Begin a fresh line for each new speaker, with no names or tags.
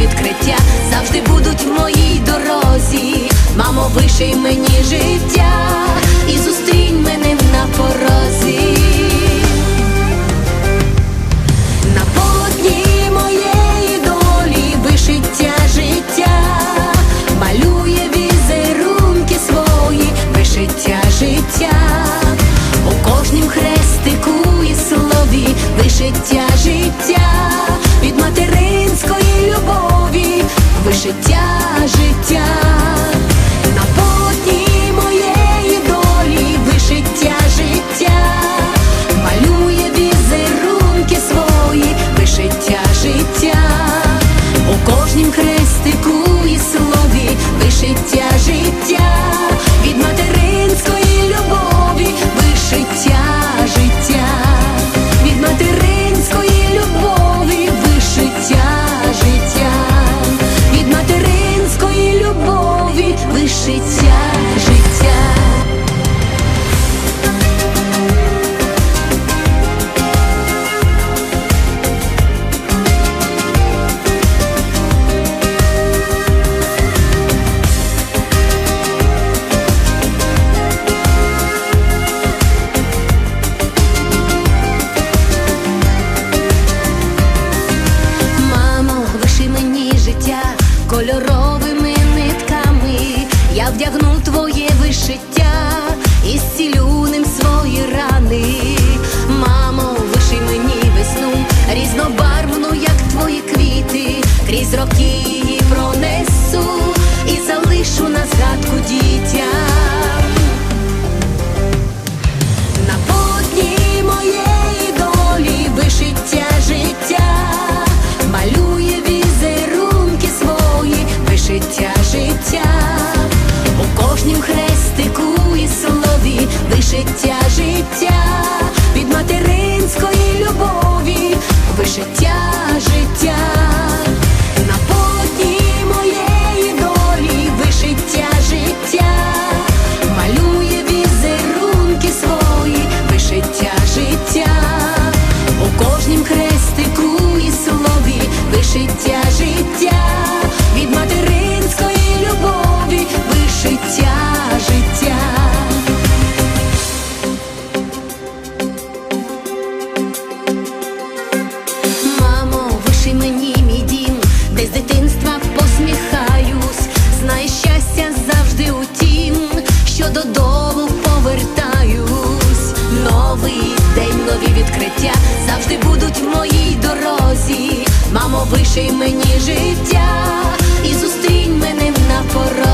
відкриття завжди будуть в моїй дорозі. Мамо, виший мені життя і зустрінь мене на порозі. На полотні моєї долі вишиття життя, малює візерунки свої, вишиття життя, у кожнім хрестику і слові вишиття життя. життя, життя, на полотні моєї долі вишиття, життя, малює візерунки свої, вишиття, життя, у кожнім хрестику і слові вишиття. я вдягну твоє вишиття і зцілю ним свої рани. будуть в моїй дорозі, мамо, виший мені життя і зустрінь мене на порозі.